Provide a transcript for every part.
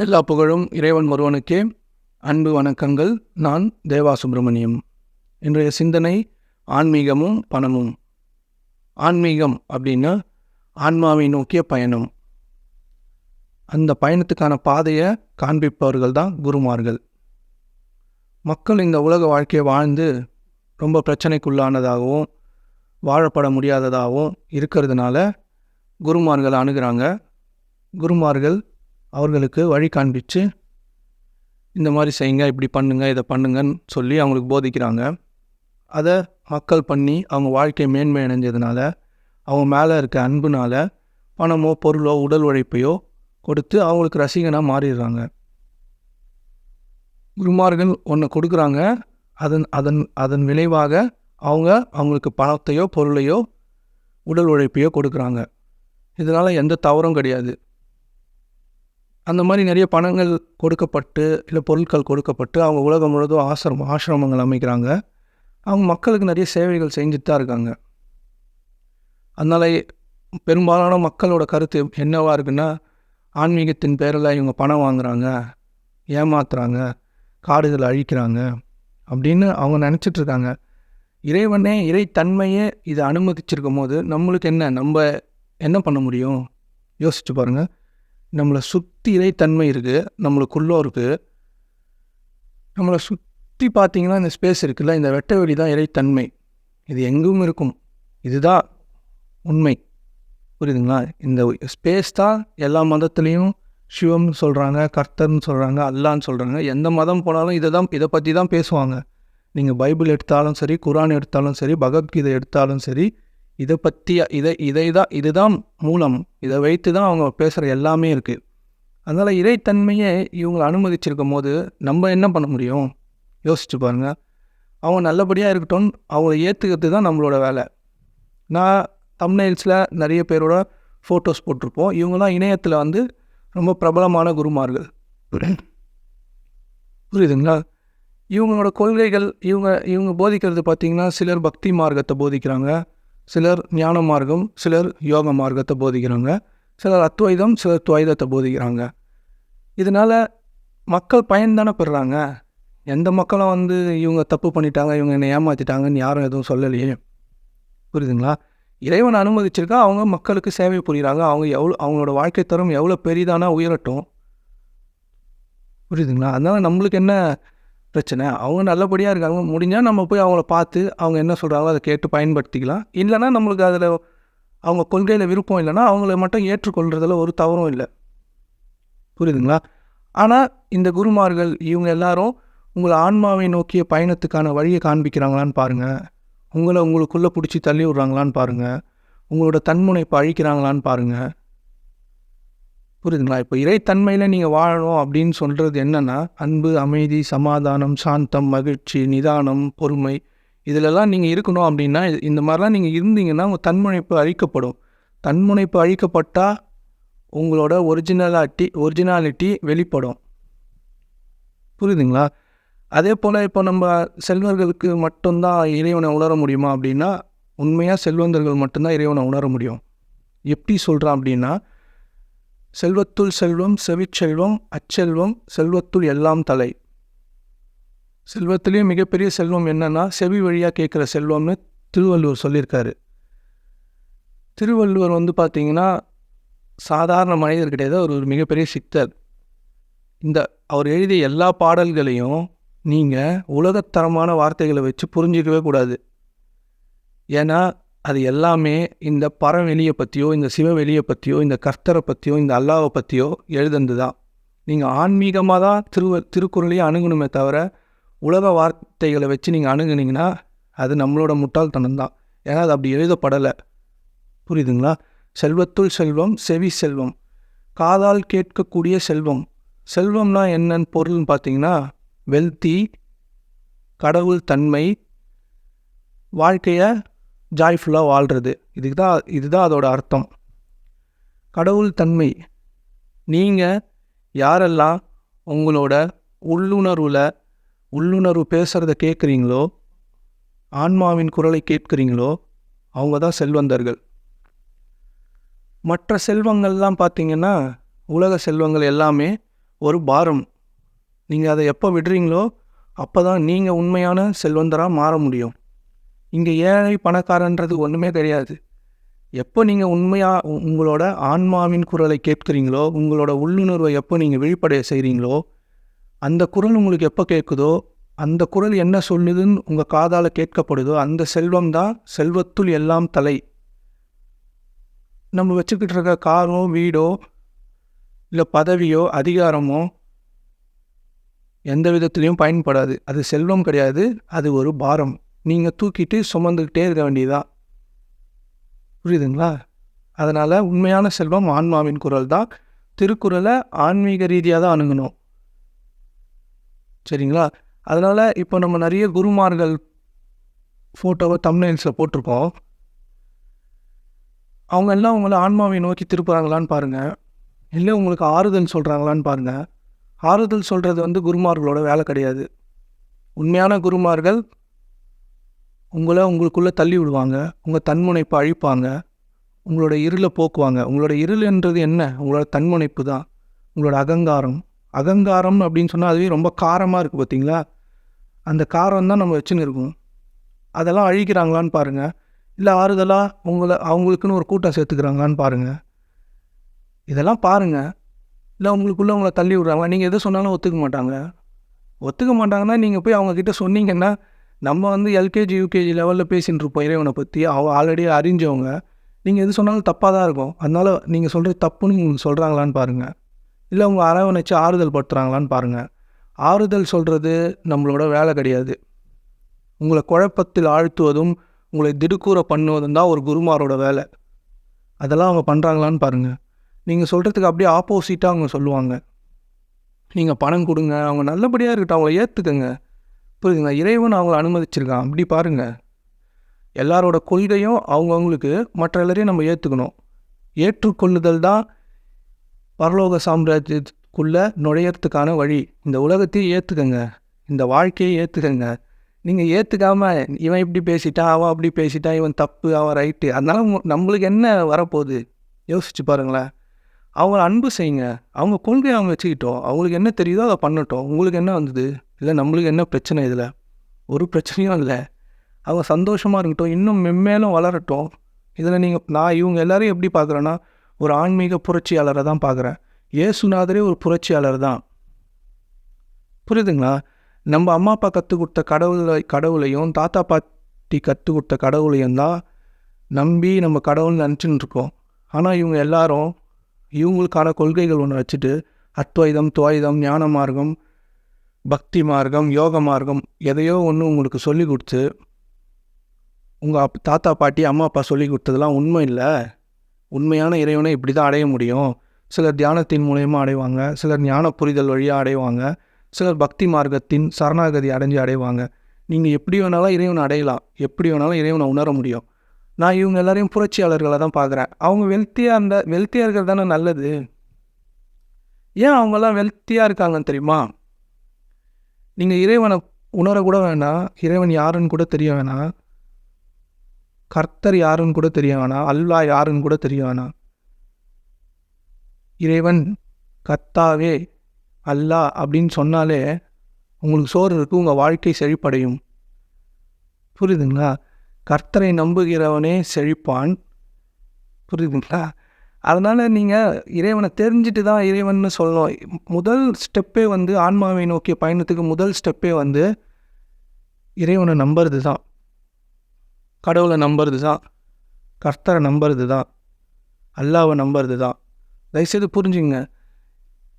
எல்லா புகழும் இறைவன் ஒருவனுக்கே. அன்பு வணக்கங்கள். நான் தேவா சுப்பிரமணியம் இன்றைய சிந்தனை ஆன்மீகமும் பணமும். ஆன்மீகம் அப்படின்னா ஆன்மாவை நோக்கிய பயணம். அந்த பயணத்துக்கான பாதையை காண்பிப்பவர்கள் தான் குருமார்கள். மக்கள் இந்த உலக வாழ்க்கையை வாழ்ந்து ரொம்ப பிரச்சனைக்குள்ளானதாகவும் வாழப்பட முடியாததாகவும் இருக்கிறதுனால குருமார்களை அணுகிறாங்க. குருமார்கள் அவர்களுக்கு வழி காண்பிச்சு இந்த மாதிரி செய்யுங்க இப்படி பண்ணுங்க இதை பண்ணுங்கன்னு சொல்லி அவங்களுக்கு போதிக்கிறாங்க. அதை மக்கள் பண்ணி அவங்க வாழ்க்கை மேன்மை அடைஞ்சதுனால அவங்க மேலே இருக்க அன்புனால் பணமோ பொருளோ உடல் உழைப்பையோ கொடுத்து அவங்களுக்கு ரசிகனாக மாறிடுறாங்க. குருமார்கள் ஒன்று கொடுக்குறாங்க. அதன் அதன் அதன் விளைவாக அவங்க அவங்களுக்கு பணத்தையோ பொருளையோ உடல் உழைப்பையோ கொடுக்குறாங்க. இதனால் எந்த தவறும் கிடையாது. அந்த மாதிரி நிறைய பணங்கள் கொடுக்கப்பட்டு இல்லை பொருட்கள் கொடுக்கப்பட்டு அவங்க உலகம் முழுவதும் ஆசிரமம் ஆசிரமங்கள் அமைக்கிறாங்க. அவங்க மக்களுக்கு நிறைய சேவைகள் செஞ்சுட்டு தான் இருக்காங்க. அதனால் பெரும்பாலான மக்களோட கருத்து என்னவாக இருக்குன்னா ஆன்மீகத்தின் பேரில் இவங்க பணம் வாங்குறாங்க ஏமாத்துறாங்க காடுகளை அழிக்கிறாங்க அப்படின்னு அவங்க நினச்சிட்ருக்காங்க இறைவனே இறைத்தன்மையே இதை அனுமதிச்சிருக்கும் போது நம்மளுக்கு என்ன? நம்ம என்ன பண்ண முடியும்? யோசிச்சு பாருங்கள் நம்மளை சுற்றி இறைத்தன்மை இருக்குது நம்மளுக்குள்ளோ இருக்குது நம்மளை சுற்றி பார்த்தீங்கன்னா இந்த ஸ்பேஸ் இருக்குல்ல இந்த வெட்ட வெளி தான் இறைத்தன்மை இது எங்கும் இருக்கும். இதுதான் உண்மை. புரியுதுங்களா? இந்த ஸ்பேஸ் தான் எல்லா மதத்துலேயும் சிவம்னு சொல்கிறாங்க கர்த்தர்னு சொல்கிறாங்க அல்லான்னு சொல்கிறாங்க எந்த மதம் போனாலும் இதை தான் இதை பற்றி தான் பேசுவாங்க. நீங்கள் பைபிள் எடுத்தாலும் சரி குரான் எடுத்தாலும் சரி பகவத்கீதை எடுத்தாலும் சரி இதை பற்றி இதை இதை தான் இதுதான் மூலம். இதை வைத்து தான் அவங்க பேசுகிற எல்லாமே இருக்குது அதனால் இறைத்தன்மையை இவங்களை அனுமதிச்சிருக்கும் போது நம்ம என்ன பண்ண முடியும்? யோசிச்சு பாருங்கள் அவங்க நல்லபடியாக இருக்கட்டும் அவங்கள ஏற்றுக்கிறது தான் நம்மளோட வேலை. நான் தம்னைல்ஸில் நிறைய பேரோட ஃபோட்டோஸ் போட்டிருப்போம். இவங்களாம் இணையத்தில் வந்து ரொம்ப பிரபலமான குருமார்கள். புரியுதுங்களா? இவங்களோட கொள்கைகள் இவங்க இவங்க போதிக்கிறது பார்த்திங்கன்னா சிலர் பக்தி மார்க்கத்தை போதிக்கிறாங்க. சிலர் ஞான மார்க்கம் சிலர் யோக மார்க்கத்தை போதிக்கிறாங்க. சிலர் அத்வைதம் சிலர் துவைதத்தை போதிக்கிறாங்க. இதனால் மக்கள் பயன்தானே பெறுறாங்க எந்த மக்களும் வந்து இவங்க தப்பு பண்ணிட்டாங்க இவங்க என்னை ஏமாற்றிட்டாங்கன்னு யாரும் எதுவும் சொல்லலையே. புரியுதுங்களா? இறைவன் அனுமதிச்சிருக்கா அவங்க மக்களுக்கு சேவை புரிகிறாங்க அவங்க எவ்வளோ அவங்களோட வாழ்க்கை தரம் எவ்வளோ பெரிதானா உயரட்டும். புரியுதுங்களா? அதனால் நம்மளுக்கு என்ன பிரச்சனை. அவங்க நல்லபடியாக இருக்காங்க. முடிஞ்சால் நம்ம போய் அவங்கள பார்த்து அவங்க என்ன சொல்கிறாங்களோ அதை கேட்டு பயன்படுத்திக்கலாம். இல்லைனா நம்மளுக்கு அதில் அவங்க கொள்கையில் விருப்பம் இல்லைன்னா அவங்கள மட்டும் ஏற்றுக்கொள்கிறதுல ஒரு தவறும் இல்லை. புரியுதுங்களா? ஆனால் இந்த குருமார்கள் இவங்க எல்லாரும் உங்களை ஆன்மாவை நோக்கிய பயணத்துக்கான வழியை காண்பிக்கிறாங்களான்னு பாருங்கள் உங்களை உங்களுக்குள்ளே பிடிச்சி தள்ளி விட்றாங்களான்னு பாருங்கள் உங்களோட தன்முனைப்பை அழிக்கிறாங்களான்னு பாருங்கள் புரியுதுங்களா? இப்போ இறைத்தன்மையில் நீங்கள் வாழணும் அப்படின்னு சொல்கிறது என்னென்னா அன்பு அமைதி சமாதானம் சாந்தம் மகிழ்ச்சி நிதானம் பொறுமை. இதிலெல்லாம் நீங்கள் இருக்கணும் அப்படின்னா இந்த மாதிரிலாம் நீங்கள் இருந்தீங்கன்னா உங்கள் தன்முனைப்பு அழிக்கப்படும். தன்முனைப்பு அழிக்கப்பட்டால் உங்களோட ஒரிஜினலாட்டி ஒரிஜினாலிட்டி வெளிப்படும். புரியுதுங்களா? அதே போல் இப்போ நம்ம செல்வர்களுக்கு மட்டும்தான் இறைவனை உணர முடியுமா அப்படின்னா உண்மையாக செல்வந்தர்கள் மட்டும்தான் இறைவனை உணர முடியும். எப்படி சொல்கிறான் அப்படின்னா செல்வத்துள் செல்வம் செவிச்செல்வம் அச்செல்வம் செல்வத்துள் எல்லாம் தலை. செல்வத்திலேயே மிகப்பெரிய செல்வம் என்னன்னா செவி வழியாக கேட்குற செல்வம்னு திருவள்ளுவர் சொல்லியிருக்காரு. திருவள்ளுவர் வந்து பார்த்திங்கன்னா சாதாரண மனிதர் கிடையாது. அவர் ஒரு மிகப்பெரிய சித்தர். இந்த அவர் எழுதிய எல்லா பாடல்களையும் நீங்கள் உலகத்தரமான வார்த்தைகளை வச்சு புரிஞ்சிக்கவே கூடாது. ஏன்னா அது எல்லாமே இந்த பறவெளியை பற்றியோ இந்த சிவவெளியை பற்றியோ இந்த கர்த்தரை பற்றியோ இந்த அல்லாவை பற்றியோ எழுதுனது தான் நீங்கள் ஆன்மீகமாக தான் திருவ திருக்குறளையே அணுகணுமே தவிர உலக வார்த்தைகளை வச்சு நீங்கள் அணுகுனீங்கன்னா அது நம்மளோட முட்டாள்தனம் தான் ஏன்னா அது அப்படி எழுதப்படலை. புரியுதுங்களா? செல்வத்துள் செல்வம் செவி செல்வம். காதால் கேட்கக்கூடிய செல்வம். செல்வம்னா என்னன்னு பொருள்னு பார்த்தீங்கன்னா வெல்த்தி கடவுள் தன்மை வாழ்க்கையை ஜாய்ஃபுல்லாக வாழ்கிறது இதுக்கு தான் இதுதான் அதோட அர்த்தம். கடவுள் தன்மை நீங்கள் யாரெல்லாம் உங்களோட உள்ளுணர்வில் உள்ளுணர்வு பேசுகிறத கேட்குறீங்களோ ஆன்மாவின் குரலை கேட்குறீங்களோ அவங்க தான் செல்வந்தர்கள். மற்ற செல்வங்கள்லாம் பார்த்தீங்கன்னா உலக செல்வங்கள் எல்லாமே ஒரு பாரம். நீங்கள் அதை எப்போ விடுறீங்களோ அப்போ தான் நீங்கள் உண்மையான செல்வந்தராக மாற முடியும். இங்கே ஏழை பணக்காரன்றது ஒன்றுமே கிடையாது எப்போ நீங்கள் உண்மையாக உங்களோட ஆன்மாவின் குரலை கேட்குறீங்களோ உங்களோட உள்ளுணர்வை எப்போ நீங்கள் விழிப்படைய செய்கிறீங்களோ அந்த குரல் உங்களுக்கு எப்போ கேட்குதோ அந்த குரல் என்ன சொல்லுதுன்னு உங்கள் காதால் கேட்கப்படுதோ அந்த செல்வம் தான் செல்வத்துள் எல்லாம் தலை. நம்ம வச்சுக்கிட்டு இருக்க காரோ வீடோ இல்லை பதவியோ அதிகாரமோ எந்த விதத்துலேயும் பயன்படாது. அது செல்வம் கிடையாது அது ஒரு பாரம். நீங்கள் தூக்கிட்டு சுமந்துக்கிட்டே இருக்க வேண்டியதான் புரியுதுங்களா? அதனால் உண்மையான செல்வம் ஆன்மாவின் குரல் தான். திருக்குறளை ஆன்மீக ரீதியாக தான் அணுகணும். சரிங்களா? அதனால் இப்போ நம்ம நிறைய குருமார்கள் ஃபோட்டோவை தம்னைல்ஸில் போட்டிருக்கோம். அவங்க எல்லாம் உங்களை ஆன்மாவை நோக்கி திருப்புறாங்களான்னு பாருங்கள் இல்லை உங்களுக்கு ஆறுதல் சொல்கிறாங்களான்னு பாருங்கள் ஆறுதல் சொல்கிறது வந்து குருமார்களோட வேலை கிடையாது. உண்மையான குருமார்கள் உங்களை உங்களுக்குள்ளே தள்ளி விடுவாங்க உங்கள் தன்முனைப்பை அழிப்பாங்க உங்களோட இருளை போக்குவாங்க. உங்களோட இருள்ன்றது என்ன? உங்களோட தன்முனைப்பு தான். உங்களோட அகங்காரம். அகங்காரம் அப்படின்னு சொன்னால் அதுவே ரொம்ப காரமாக இருக்குது பார்த்தீங்களா? அந்த காரம் தான் நம்ம வச்சுன்னு இருக்கோம். அதெல்லாம் அழிக்கிறாங்களான்னு பாருங்கள் இல்லை ஆறுதலாக உங்களை அவங்களுக்குன்னு ஒரு கூட்டம் சேர்த்துக்கிறாங்களான்னு பாருங்கள் இதெல்லாம் பாருங்கள் இல்லை உங்களுக்குள்ளே உங்களை தள்ளி விட்றாங்களா நீங்கள் எது சொன்னாலும் ஒத்துக்க மாட்டாங்க. ஒத்துக்க மாட்டாங்கன்னா நீங்கள் போய் அவங்கக்கிட்ட சொன்னீங்கன்னா நம்ம வந்து எல்கேஜி யூகேஜி லெவலில் பேசின்னு இருப்போம் இறைவனை பற்றி அவங்க ஆல்ரெடி அறிஞ்சவங்க. நீங்கள் எது சொன்னாலும் தப்பாக தான் இருக்கும். அதனால் நீங்கள் சொல்கிறது தப்புன்னு உங்களுக்கு சொல்கிறாங்களான்னு பாருங்கள் இல்லை உங்கள் அரவணைச்சு ஆறுதல் படுத்துகிறாங்களான்னு பாருங்கள் ஆறுதல் சொல்கிறது நம்மளோட வேலை கிடையாது. உங்களை குழப்பத்தில் ஆழ்த்துவதும் உங்களை திடுக்கூற பண்ணுவதும் தான் ஒரு குருமாரோட வேலை. அதெல்லாம் அவங்க பண்ணுறாங்களான்னு பாருங்கள் நீங்கள் சொல்கிறதுக்கு அப்படியே ஆப்போசிட்டாக அவங்க சொல்லுவாங்க. நீங்கள் பணம் கொடுங்க. அவங்க நல்லபடியாக இருக்கட்டும். அவங்கள ஏற்றுக்கங்க புரியுதுங்களா? இறைவன் அவங்கள அனுமதிச்சிருக்கான். அப்படி பாருங்கள் எல்லாரோட கொள்கையும் அவங்கவுங்களுக்கு மற்ற எல்லாரையும் நம்ம ஏற்றுக்கணும் ஏற்றுக்கொள்ளுதல் தான் பரலோக சாம்ராஜ்யத்துக்குள்ளே நுழையறதுக்கான வழி. இந்த உலகத்தையும் ஏற்றுக்கங்க இந்த வாழ்க்கையை ஏற்றுக்கங்க நீங்கள் ஏற்றுக்காமல் இவன் இப்படி பேசிட்டான் அவன் அப்படி பேசிட்டான் இவன் தப்பு அவன் ரைட்டு. அதனால நம்மளுக்கு என்ன வரப்போகுது? யோசிச்சு பாருங்களேன். அவங்கள அன்பு செய்யுங்க. அவங்க கொள்கையை அவங்க வச்சுக்கிட்டோம். அவங்களுக்கு என்ன தெரியுதோ அதை பண்ணட்டும். உங்களுக்கு என்ன வந்தது? இல்லை நம்மளுக்கு என்ன பிரச்சனை இதில்? ஒரு பிரச்சனையும் இல்லை. அவங்க சந்தோஷமாக இருக்கட்டும். இன்னும் மென்மேலும் வளரட்டும். இதில் நீங்கள் நான் இவங்க எல்லாரையும் எப்படி பார்க்குறேன்னா ஒரு ஆன்மீக புரட்சியாளரை தான் பார்க்குறேன். இயேசுநாதரே ஒரு புரட்சியாளர் தான். புரியுதுங்களா? நம்ம அம்மா அப்பா கற்றுக் கொடுத்த கடவுளை கடவுளையும் தாத்தா பாட்டி கற்றுக் கொடுத்த கடவுளையும் தான் நம்பி நம்ம கடவுள்னு நினச்சின்னு இருக்கோம். ஆனால் இவங்க எல்லாரும் இவங்களுக்கான கொள்கைகள் ஒன்று வச்சுட்டு அத்வைதம் துவைதம் ஞான மார்க்கம் பக்தி மார்க்கம் யோக மார்க்கம் எதையோ ஒன்று உங்களுக்கு சொல்லி கொடுத்து உங்கள் அப் தாத்தா பாட்டி அம்மா அப்பா சொல்லி கொடுத்ததெல்லாம் உண்மை இல்லை. உண்மையான இறைவனை இப்படி தான் அடைய முடியும். சிலர் தியானத்தின் மூலயமா அடைவாங்க. சிலர் ஞான புரிதல் வழியாக அடைவாங்க. சிலர் பக்தி மார்க்கத்தின் சரணாகதி அடைஞ்சு அடைவாங்க. நீங்கள் எப்படி வேணாலும் இறைவனை அடையலாம். எப்படி வேணாலும் இறைவனை உணர முடியும். நான் இவங்க எல்லாரையும் புரட்சியாளர்களை தான் பார்க்குறேன். அவங்க வெல்த்தியாக இருந்த வெல்த்தியாக இருக்கிறது தானே நல்லது? ஏன் அவங்கெல்லாம் வெல்த்தியாக இருக்காங்கன்னு தெரியுமா? நீங்கள் இறைவனை உணரக்கூட வேணாம். இறைவன் யாருன்னு கூட தெரிய வேணாம். கர்த்தர் யாருன்னு கூட தெரிய வேணாம். அல்லாஹ் யாருன்னு கூட தெரிய வேணாம். இறைவன் கர்த்தாவே அல்லா அப்படின்னு சொன்னாலே உங்களுக்கு சோறு இருக்குது உங்கள் வாழ்க்கை செழிப்படையும். புரியுதுங்களா? கர்த்தரை நம்புகிறவனே செழிப்பான். புரியுதுங்களா? அதனால் நீங்கள் இறைவனை தெரிஞ்சுட்டு தான் இறைவன்னு சொல்லணும். முதல் ஸ்டெப்பே வந்து ஆன்மாவை நோக்கிய பயணத்துக்கு முதல் ஸ்டெப்பே வந்து இறைவனை நம்புறது தான். கடவுளை நம்புறது தான். கர்த்தரை நம்புறது தான். அல்லாவை நம்புறது தான். தயவுசெய்து புரிஞ்சுங்க.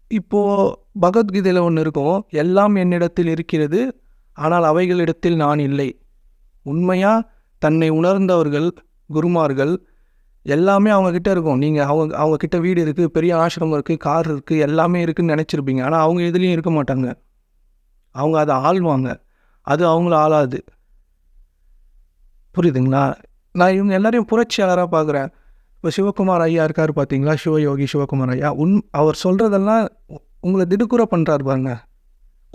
இப்போது பகவத்கீதையில் ஒன்று இருக்கும். எல்லாம் என்னிடத்தில் இருக்கிறது ஆனால் அவைகளிடத்தில் நான் இல்லை. உண்மையாக தன்னை உணர்ந்தவர்கள் குருமார்கள் எல்லாமே அவங்கக்கிட்ட இருக்கும். நீங்கள் அவங்க அவங்கக்கிட்ட வீடு இருக்குது பெரிய ஆசிரமம் இருக்குது கார் இருக்குது எல்லாமே இருக்குதுன்னு நினச்சிருப்பீங்க. ஆனால் அவங்க எதுலேயும் இருக்க மாட்டாங்க. அவங்க அதை ஆள்வாங்க. அது அவங்கள ஆளாது. புரியுதுங்களா? நான் இவங்க எல்லாரையும் புரட்சியாளராக பார்க்குறேன் இப்போ சிவகுமார் ஐயா இருக்கார் பார்த்தீங்களா சிவயோகி சிவகுமார் ஐயா. உன் அவர் சொல்கிறதெல்லாம் உங்களை திடுக்குற பண்ணுறாரு பாருங்க.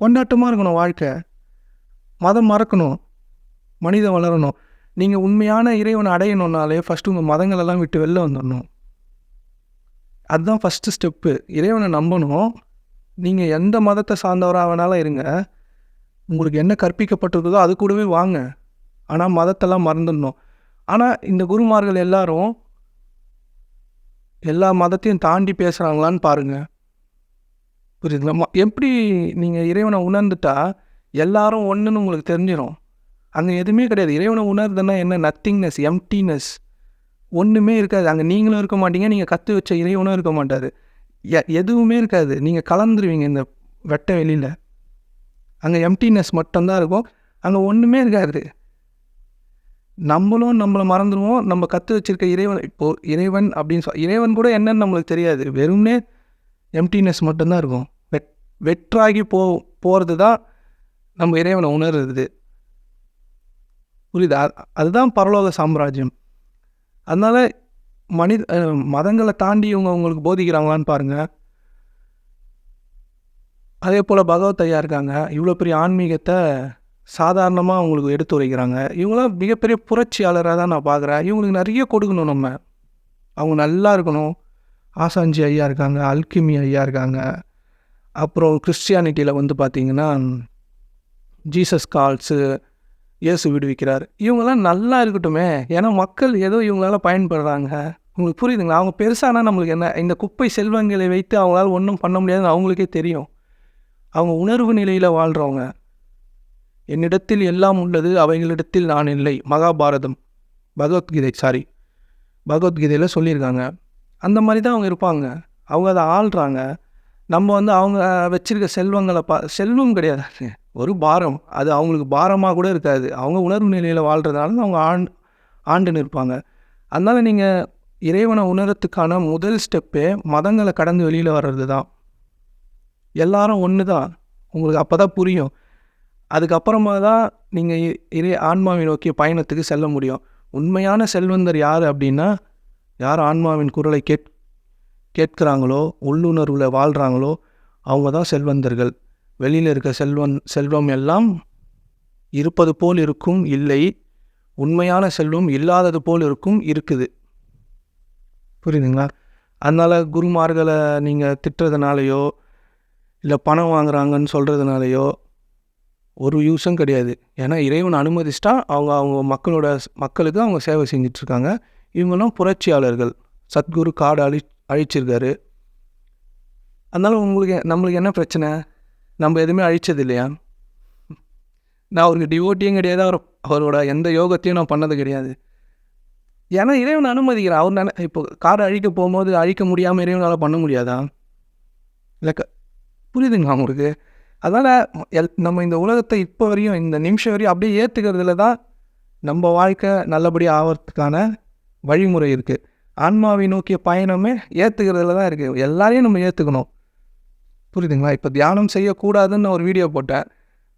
கொண்டாட்டமாக இருக்கணும் வாழ்க்கை. மதம் மறக்கணும். மனிதன் வளரணும். நீங்கள் உண்மையான இறைவனை அடையணுன்னாலே ஃபஸ்ட்டு உங்கள் மதங்களெல்லாம் விட்டு வெளில வந்துடணும். அதுதான் ஃபஸ்ட்டு ஸ்டெப்பு இறைவனை நம்பணும். நீங்கள் எந்த மதத்தை சார்ந்தவராக வேணாலும் இருங்க. உங்களுக்கு என்ன கற்பிக்கப்பட்டிருக்குதோ அது கூடவே வாங்க. ஆனால் மதத்தெல்லாம் மறந்துடணும். ஆனால் இந்த குருமார்கள் எல்லாரும் எல்லா மதத்தையும் தாண்டி பேசுகிறாங்களான்னு பாருங்கள் புரியுதுங்களா? எப்படி நீங்கள் இறைவனை உணர்ந்துட்டா எல்லாரும் ஒன்றுன்னு உங்களுக்கு தெரிஞ்சிடும் அங்கே எதுவுமே கிடையாது. இறைவனை உணர்றதுன்னா என்ன? நத்திங்னஸ் எம்டினஸ் ஒன்றுமே இருக்காது. அங்கே நீங்களும் இருக்க மாட்டீங்க நீங்கள் கற்று வச்ச இறைவனும் இருக்க மாட்டார். எ எதுவுமே இருக்காது. நீங்கள் கலந்துருவீங்க இந்த வெட்ட வெளியில். அங்கே எம்டினஸ் மட்டும்தான் இருக்கும். அங்கே ஒன்றுமே இருக்காது. நம்மளும் நம்மளை மறந்துடுவோம் நம்ம கற்று வச்சுருக்க இறைவன் இப்போது இறைவன் அப்படின்னு சொல் இறைவன் கூட என்னன்னு நம்மளுக்கு தெரியாது. வெறும்னே எம்டினஸ் மட்டும்தான் இருக்கும். வெட் வெற்றாகி போ போகிறது தான் நம்ம இறைவனை உணர்றது. புரியுதா. அது- அதுதான் பரலோக சாம்ராஜ்யம். அதனால் மனித மதங்களை தாண்டி இவங்க அவங்களுக்கு போதிக்கிறாங்களான்னு பாருங்கள் அதே போல் பகவத் ஐயா இருக்காங்க. இவ்வளோ பெரிய ஆன்மீகத்தை சாதாரணமாக அவங்களுக்கு எடுத்து உரைக்கிறாங்க. இவங்களாம் மிகப்பெரிய புரட்சியாளராக தான் நான் பார்க்குறேன். இவங்களுக்கு நிறைய கொடுக்கணும் நம்ம. அவங்க நல்லா இருக்கணும். ஆசாஞ்சி ஐயா இருக்காங்க அல்கிமி ஐயா இருக்காங்க. அப்புறம் கிறிஸ்டியானிட்டியில் வந்து பார்த்திங்கன்னா ஜீசஸ் கால்ஸு இயேசு விடுவிக்கிறார். இவங்கெல்லாம் நல்லா இருக்கட்டுமே. ஏன்னா மக்கள் ஏதோ இவங்களால பயன்படுறாங்க. உங்களுக்கு புரியுதுங்களா? அவங்க பெருசானா நம்மளுக்கு என்ன? இந்த குப்பை செல்வங்களை வைத்து அவங்களால ஒன்றும் பண்ண முடியாதுன்னு அவங்களுக்கே தெரியும். அவங்க உணர்வு நிலையில் வாழ்கிறவங்க என்னிடத்தில் எல்லாம் உள்ளது அவைகளிடத்தில் நான் இல்லை. மகாபாரதம். பகவத்கீதை சாரி பகவத்கீதையில் சொல்லியிருக்காங்க. அந்த மாதிரி தான் அவங்க இருப்பாங்க. அவங்க அதை ஆள்றாங்க. நம்ம வந்து அவங்க வச்சுருக்க செல்வங்களை பா செல்வம் கிடையாது. ஒரு பாரம். அது அவங்களுக்கு பாரமாக கூட இருக்காது. அவங்க உணர்வு நிலையில் வாழ்கிறதுனால அவங்க ஆண் ஆண்டுன்னு இருப்பாங்க. அதனால் நீங்கள் இறைவனை உணரத்துக்கான முதல் ஸ்டெப்பே மதங்களை கடந்து வெளியில் வர்றது தான் எல்லாரும் ஒன்று தான் உங்களுக்கு அப்போ தான் புரியும். அதுக்கப்புறமா தான் நீங்கள் இறை ஆன்மாவை நோக்கிய பயணத்துக்கு செல்ல முடியும். உண்மையான செல்வந்தர் யார் அப்படின்னா யார் ஆன்மாவின் குரலை கேட் கேட்குறாங்களோ உள்ளுணர்வில் வாழ்கிறாங்களோ அவங்க தான் செல்வந்தர்கள். வெளியில் இருக்க செல்வன் செல்வம் எல்லாம் இருப்பது போல் இருக்கும் இல்லை. உண்மையான செல்வம் இல்லாதது போல் இருக்கும் இருக்குது. புரியுதுங்களா? அதனால் குருமார்களை நீங்கள் திட்டுறதுனாலையோ இல்லை பணம் வாங்குறாங்கன்னு சொல்கிறதுனாலையோ ஒரு யூஸும் கிடையாது. ஏன்னா இறைவன் அனுமதிச்சிட்டா அவங்க அவங்க மக்களோட மக்களுக்கு அவங்க சேவை செஞ்சிட்ருக்காங்க. இவங்களும் புரட்சியாளர்கள். சத்குரு காடு அழி அழிச்சிருக்காரு. அதனால் உங்களுக்கு நம்மளுக்கு என்ன பிரச்சனை? நம்ம எதுவுமே அழிச்சது இல்லையா நான் அவருக்கு டிவோட்டியும் கிடையாது. அவர் அவரோட எந்த யோகத்தையும் நான் பண்ணது கிடையாது. ஏன்னா இறைவன் அனுமதிக்கிறேன் அவர் நினை இப்போ காரை அழிக்க போகும்போது அழிக்க முடியாமல் இறைவனால் பண்ண முடியாதா? இல்லை க புரியுதுங்களா உங்களுக்கு அதனால் எல் நம்ம இந்த உலகத்தை இப்போ வரையும் இந்த நிமிஷம் வரையும் அப்படியே ஏற்றுக்கிறதுல தான் நம்ம வாழ்க்கை நல்லபடியாக ஆகிறதுக்கான வழிமுறை இருக்குது ஆன்மாவை நோக்கிய பயணமே ஏற்றுக்கிறதுல தான் இருக்குது எல்லாரையும் நம்ம ஏற்றுக்கணும் புரியுதுங்களா? இப்போ தியானம் செய்யக்கூடாதுன்னு ஒரு வீடியோ போட்டேன்.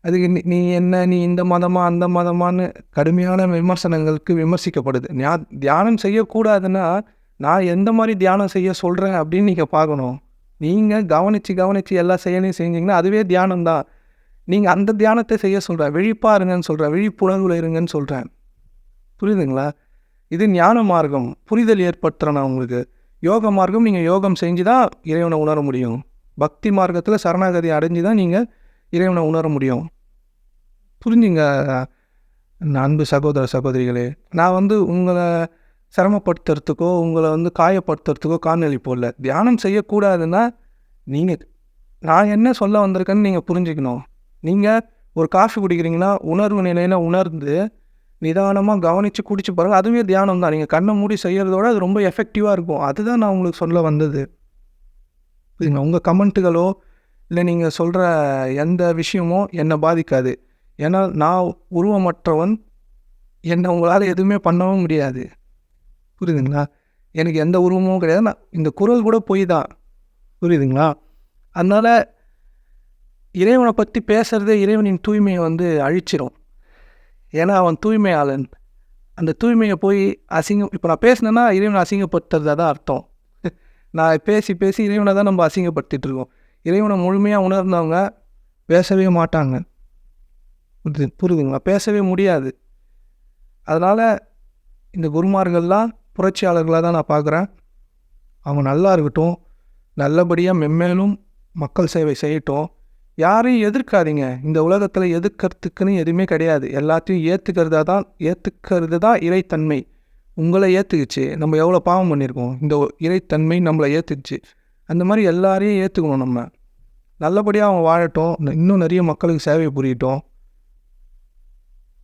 அதுக்கு நீ என்ன நீ இந்த மதமா அந்த மதமான்னு கடுமையான விமர்சனங்களுக்கு விமர்சிக்கப்படுது. ஞா- தியானம் செய்யக்கூடாதுன்னா நான் எந்த மாதிரி தியானம் செய்ய சொல்கிறேன் அப்படின்னு நீங்கள் பார்க்கணும். நீங்கள் கவனித்து கவனித்து எல்லா செயலையும் செஞ்சீங்கன்னா அதுவே தியானம் தான் நீங்கள் அந்த தியானத்தை செய்ய சொல்கிறேன் விழிப்பாக இருங்கன்னு சொல்கிறேன் விழிப்புணர்வில் இருங்கன்னு சொல்கிறேன் புரியுதுங்களா? இது ஞான மார்க்கம். புரிதல் ஏற்படுத்துகிறேன் நான் உங்களுக்கு. யோக மார்க்கம் நீங்கள் யோகம் செஞ்சு தான் இறைவனை உணர முடியும். பக்தி மார்க்கத்தில் சரணாகதி அடைஞ்சு தான் நீங்கள் இறைவனை உணர முடியும். புரிஞ்சுங்க அன்பு சகோதர சகோதரிகளே. நான் வந்து உங்களை சிரமப்படுத்துறதுக்கோ உங்களை வந்து காயப்படுத்துறதுக்கோ காணொலி போடல. தியானம் செய்யக்கூடாதுன்னா நீங்கள் நான் என்ன சொல்ல வந்திருக்கேன்னு நீங்கள் புரிஞ்சுக்கணும். நீங்கள் ஒரு காஃபி குடிக்கிறீங்கன்னா உணர்வு நிலையில் உணர்ந்து நிதானமாக கவனித்து குடிச்சு பாருங்கள் அதுவே தியானம் தான் நீங்கள் கண்ணை மூடி செய்கிறதோட அது ரொம்ப எஃபெக்டிவாக இருக்கும். அதுதான் நான் உங்களுக்கு சொல்ல வந்தது. புரியுதுங்களா? உங்கள் கமெண்ட்டுகளோ இல்லை நீங்கள் சொல்கிற எந்த விஷயமோ என்னை பாதிக்காது. ஏன்னா நான் உருவமற்றவன் என்னை உங்களால் எதுவுமே பண்ணவும் முடியாது. புரியுதுங்களா? எனக்கு எந்த உருவமும் கிடையாது. நான் இந்த குரல் கூட பொய் தான். புரியுதுங்களா? அதனால் இறைவனை பற்றி பேசுகிறதே இறைவனின் தூய்மையை வந்து அழிச்சிரும். ஏன்னா அவன் தூய்மையாளன். அந்த தூய்மையை போய் அசிங்கம் இப்போ நான் பேசினேன்னா இறைவனை அசிங்கப்படுத்துறதா தான் அர்த்தம். நான் பேசி பேசி இறைவனை தான் நம்ம அசிங்கப்படுத்திகிட்டு இருக்கோம் இறைவனை முழுமையாக உணர்ந்தவங்க பேசவே மாட்டாங்க. புரியுது புரியுதுங்களா பேசவே முடியாது. அதனால் இந்த குருமார்கள்லாம் புரட்சியாளர்களாக தான் நான் பார்க்குறேன் அவங்க நல்லா இருக்கட்டும். நல்லபடியாக மென்மேலும் மக்கள் சேவை செய்யட்டும். யாரையும் எதிர்க்காதீங்க. இந்த உலகத்தில் எதிர்க்கிறதுக்குன்னு எதுவுமே கிடையாது. எல்லாத்தையும் ஏற்றுக்கிறதா தான் ஏற்றுக்கிறது தான் இறைத்தன்மை. உங்களை ஏற்றுக்குச்சு நம்ம எவ்வளோ பாவம் பண்ணியிருக்கோம் இந்த இறைத்தன்மை நம்மளை ஏற்றுக்குச்சு அந்த மாதிரி எல்லாரையும் ஏற்றுக்கணும் நம்ம. நல்லபடியாக அவன் வாழட்டும். இன்னும் நிறைய மக்களுக்கு சேவை புரியட்டும்.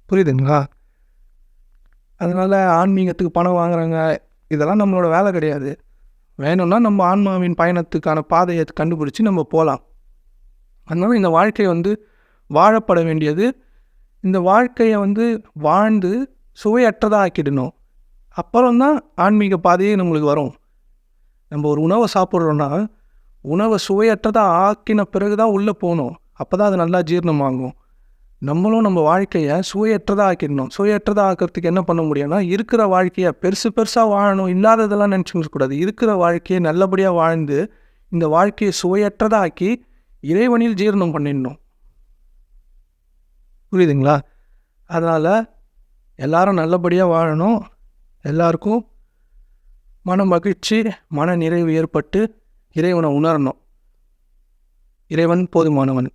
புரியுதுங்களா? அதனால் ஆன்மீகத்துக்கு பணம் வாங்குறாங்க இதெல்லாம் நம்மளோட வேலை கிடையாது. வேணும்னா நம்ம ஆன்மாவின் பயணத்துக்கான பாதையை கண்டுபிடிச்சி நம்ம போகலாம். அதனால் இந்த வாழ்க்கை வந்து வாழப்பட வேண்டியது. இந்த வாழ்க்கையை வந்து வாழ்ந்து சுவையற்றதாக ஆக்கிடணும் அப்புறம் தான் ஆன்மீக பாதையே நம்மளுக்கு வரும். நம்ம ஒரு உணவை சாப்பிட்றோன்னா உணவை சுவையற்றதாக ஆக்கின பிறகு தான் உள்ளே போகணும். அப்போ தான் அது நல்லா ஜீரணமாகும் நம்மளும் நம்ம வாழ்க்கையை சுவையற்றதாக ஆக்கிடணும். சுவையற்றதாக ஆக்கிறதுக்கு என்ன பண்ண முடியும்னா இருக்கிற வாழ்க்கையை பெருசு பெருசாக வாழணும். இல்லாததெல்லாம் நினச்சிக்க கூடாது. இருக்கிற வாழ்க்கையை நல்லபடியாக வாழ்ந்து இந்த வாழ்க்கையை சுவையற்றதாக ஆக்கி இறைவனில் ஜீரணம் பண்ணிடணும். புரியுதுங்களா? அதனால் எல்லாரும் நல்லபடியாக வாழணும். எல்லாருக்கும் மன மகிழ்ச்சி மன நிறைவு ஏற்பட்டு இறைவனை உணரணும். இறைவன் போதுமானவன்.